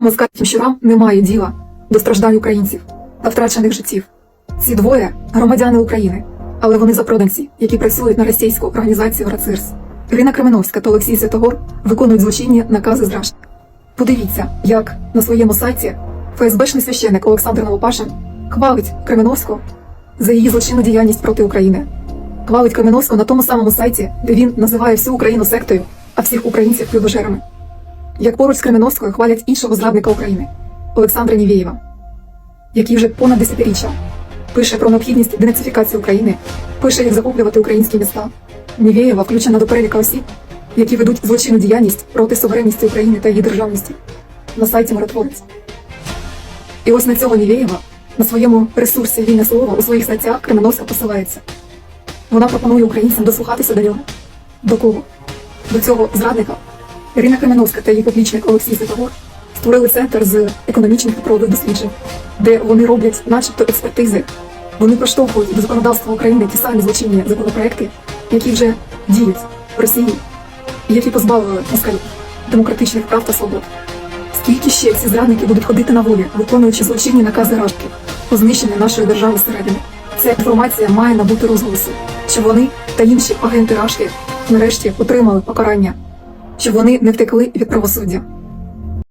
Москальським щурам немає діла до страждань українців та втрачених життів. Ці двоє громадяни України, але вони запроданці, які працюють на російську організацію РАЦИРС. Ірина Кременовська та Олексій Святогор виконують злочинні накази зраж. Подивіться, як на своєму сайті ФСБшний священник Олександр Новопашин хвалить Кременовську за її злочинну діяльність проти України. Хвалить Кременовську на тому самому сайті, де він називає всю Україну сектою, а всіх українців людожерами. Як поруч з Кременовською хвалять іншого зрадника України Олександра Нівєєва, який вже понад десятиріччя пише про необхідність денацифікації України, пише, як захоплювати українські міста. Нівєєва включена до переліка осіб, які ведуть злочинну діяльність проти суверенності України та її державності на сайті Миротворець. І ось на цього Нівєєва на своєму ресурсі вільне слово у своїх статтях Кременовська посилається. Вона пропонує українцям дослухатися до нього. До кого? До цього зрадника. Ірина Кременовська та її поплічник Олексій Святогор створили центр з економічних та правових досліджень, де вони роблять, начебто, експертизи. Вони проштовхують до законодавства України ті самі злочинні законопроекти, які вже діють в Росії, які позбавили москалів демократичних прав та свобод. Скільки ще ці зрадники будуть ходити на волі, виконуючи злочинні накази Рашки по знищенню нашої держави зсередини? Ця інформація має набути розголосу, щоб вони та інші агенти Рашки нарешті отримали покарання, щоб вони не втекли від правосуддя.